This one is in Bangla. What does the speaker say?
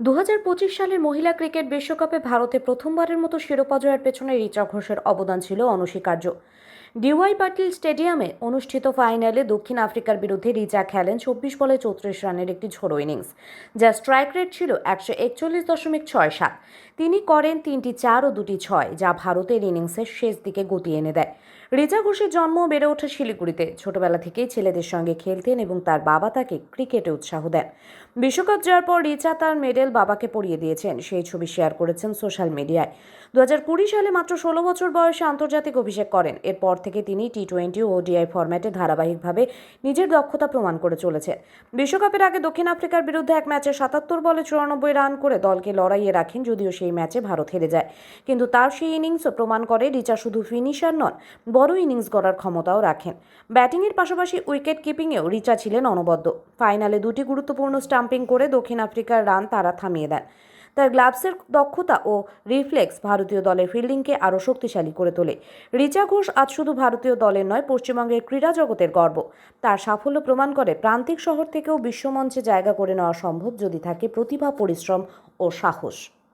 দু হাজার পঁচিশ সালের মহিলা ক্রিকেট বিশ্বকাপে ভারতে প্রথমবারের মতো শিরোপা জয়ের পেছনে রিচা ঘোষের অবদান ছিল অনস্বীকার্য। ডিওয়াই পাটিল স্টেডিয়ামে অনুষ্ঠিত ফাইনালে দক্ষিণ আফ্রিকার বিরুদ্ধে রিচা খেলেন চব্বিশ বলে চৌত্রিশ রানের একটি ঝোড়ো ইনিংস, যা স্ট্রাইক রেট ছিল একশো একচল্লিশ দশমিক ছয় সাত। তিনি করেন তিনটি চার ও দুটি ছয়, যা ভারতের ইনিংসের শেষ দিকে গতি এনে দেয়। রিচা ঘোষের জন্ম বেড়ে ওঠে শিলিগুড়িতে। ছোটবেলা থেকেই ছেলেদের সঙ্গে খেলতেন এবং তার বাবা তাকে ক্রিকেটে উৎসাহ দেন। বিশ্বকাপ জয়ের পর রিচা তার মেডেল বাবাকে পরিয়ে দিয়েছেন। সেই ছবি শেয়ার করেছেন সোশ্যাল মিডিয়ায়। দু হাজার কুড়ি সালে মাত্র ষোলো বছর বয়সে আন্তর্জাতিক অভিষেক করেন। এরপর থেকে তিনি টি টোয়েন্টি ও ডিআই ফরম্যাটে ধারাবাহিকভাবে নিজের দক্ষতা প্রমাণ করে চলেছে বিশ্বকাপের আগে দক্ষিণ আফ্রিকার বিরুদ্ধে এক ম্যাচে সাতাত্তর বলে চুরানব্বই রান করে দলকে লড়াইয়ে রাখেন, যদিও সেই ম্যাচে ভারত হেরে যায়। কিন্তু তার সেই ইনিংসও প্রমাণ করে রিচা শুধু ফিনিশার নন, বড় ইনিংস গড়ার ক্ষমতাও রাখেন। ব্যাটিংয়ের পাশাপাশি উইকেট কিপিংয়েও রিচা ছিলেন অনবদ্য। ফাইনালে দুটি গুরুত্বপূর্ণ স্টাম্পিং করে দক্ষিণ আফ্রিকার রান তারা থামিয়ে দেন। তার গ্লাভসের দক্ষতা ও রিফ্লেক্স ভারতীয় দলের ফিল্ডিংকে আরও শক্তিশালী করে তোলে। রিচা ঘোষ আজ শুধু ভারতীয় দলের নয়, পশ্চিমবঙ্গের ক্রীড়া জগতের গর্ব। তার সাফল্য প্রমাণ করে প্রান্তিক শহর থেকেও বিশ্বমঞ্চে জায়গা করে নেওয়া সম্ভব যদি থাকে প্রতিভা, পরিশ্রম ও সাহস।